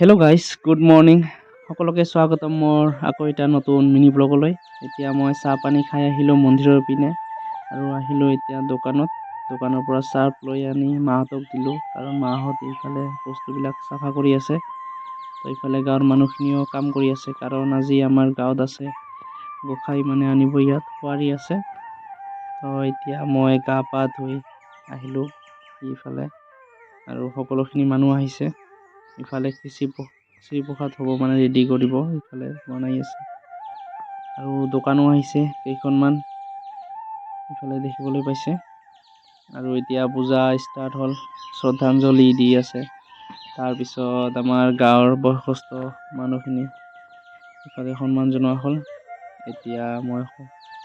Hello' guys good morning সকলোকে স্বাগতম মোৰ আকৌ এটা নতুন মিনি ব্লগলৈ এতিয়া মই চাহ পানী খাই আহিলোঁ মন্দিৰৰ পিনে আৰু আহিলোঁ এতিয়া দোকানত। দোকানৰ পৰা চাৰ্ফ লৈ আনি মাহঁতক দিলোঁ কাৰণ মাহঁত এইফালে বস্তুবিলাক চাফা কৰি আছে। তো এইফালে গাঁৱৰ মানুহখিনিও কাম কৰি আছে কাৰণ আজি আমাৰ গাঁৱত আছে গোসাঁই মানে আনিব ইয়াত কুঁৱাৰী আছে। তো এতিয়া মই গা পা ধুই আহিলোঁ ইফালে আৰু সকলোখিনি মানুহ আহিছে। ইফালে খিচি খিচিৰি প্ৰসাদ হ'ব মানে ৰেডি কৰিব ইফালে বনাই আছে। আৰু দোকানো আহিছে কেইখনমান ইফালে দেখিবলৈ পাইছে। আৰু এতিয়া পূজা ষ্টাৰ্ট হ'ল শ্ৰদ্ধাঞ্জলি দি আছে। তাৰপিছত আমাৰ গাঁৱৰ বয়সস্থ মানুহখিনি ইফালে সন্মান জনোৱা হ'ল। এতিয়া মই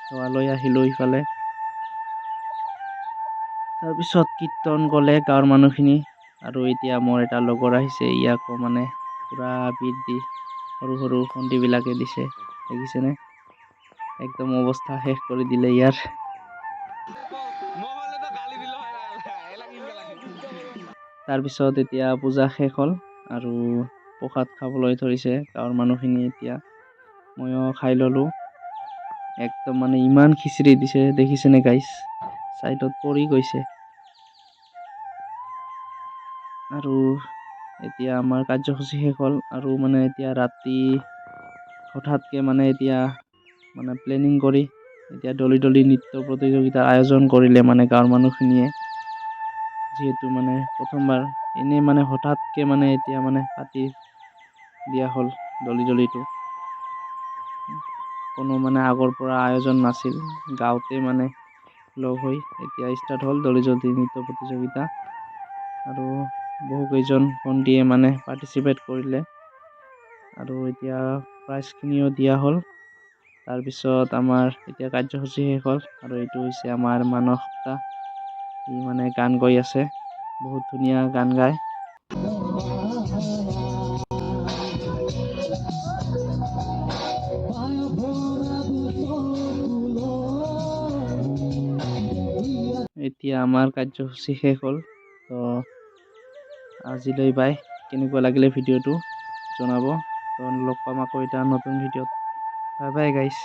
সেৱালৈ আহিলোঁ ইফালে। তাৰপিছত কীৰ্তন গ'লে গাঁৱৰ মানুহখিনি আৰু এতিয়া মোৰ এটা লগৰ আহিছে, ইয়াকো মানে পূৰা বিট দি সৰু সৰু ভণ্টিবিলাকে দিছে, দেখিছেনে? একদম অৱস্থা শেষ কৰি দিলে ইয়াৰ। তাৰপিছত এতিয়া পূজা শেষ হ'ল আৰু প্ৰসাদ খাবলৈ ধৰিছে, গাঁৱৰ মানুহখিনি এতিয়া। ময়ো খাই ল'লোঁ। একদম মানে ইমান খিচিৰি দিছে, দেখিছেনে গাইছ ছাইডত পৰি গৈছে। আৰু এতিয়া আমাৰ কাৰ্যসূচী শেষ হ'ল আৰু মানে এতিয়া ৰাতি হঠাৎকৈ মানে এতিয়া মানে প্লেনিং কৰি এতিয়া দলি দলি নৃত্য প্ৰতিযোগিতাৰ আয়োজন কৰিলে মানে গাঁৱৰ মানুহখিনিয়ে। যিহেতু মানে প্ৰথমবাৰ, এনেই মানে হঠাৎকৈ মানে এতিয়া মানে পাতি দিয়া হ'ল দলি দলিটো। কোনো মানে আগৰ পৰা আয়োজন নাছিল, গাঁৱতে মানে লগ হৈ এতিয়া ষ্টাৰ্ট হ'ল দলি জলি নৃত্য প্ৰতিযোগিতা। আৰু বহুকেইজন ভণ্টীয়ে মানে পাৰ্টিচিপেট কৰিলে। আৰু এতিয়া প্ৰাইজখিনিও দিয়া হ'ল। তাৰপিছত আমাৰ এতিয়া কাৰ্যসূচী শেষ হ'ল। আৰু এইটো হৈছে আমাৰ মানস দা ই মানে গান গাই আছে। বহুত ধুনীয়া গান গায়। এতিয়া আমাৰ কাৰ্যসূচী শেষ হ'ল। তো আজিলৈ বাই, কেনেকুৱা লাগিলে ভিডিঅ'টো জনাব। তো লগ পাম আকৌ এটা নতুন ভিডিঅ'ত। বাই বাই গাইছ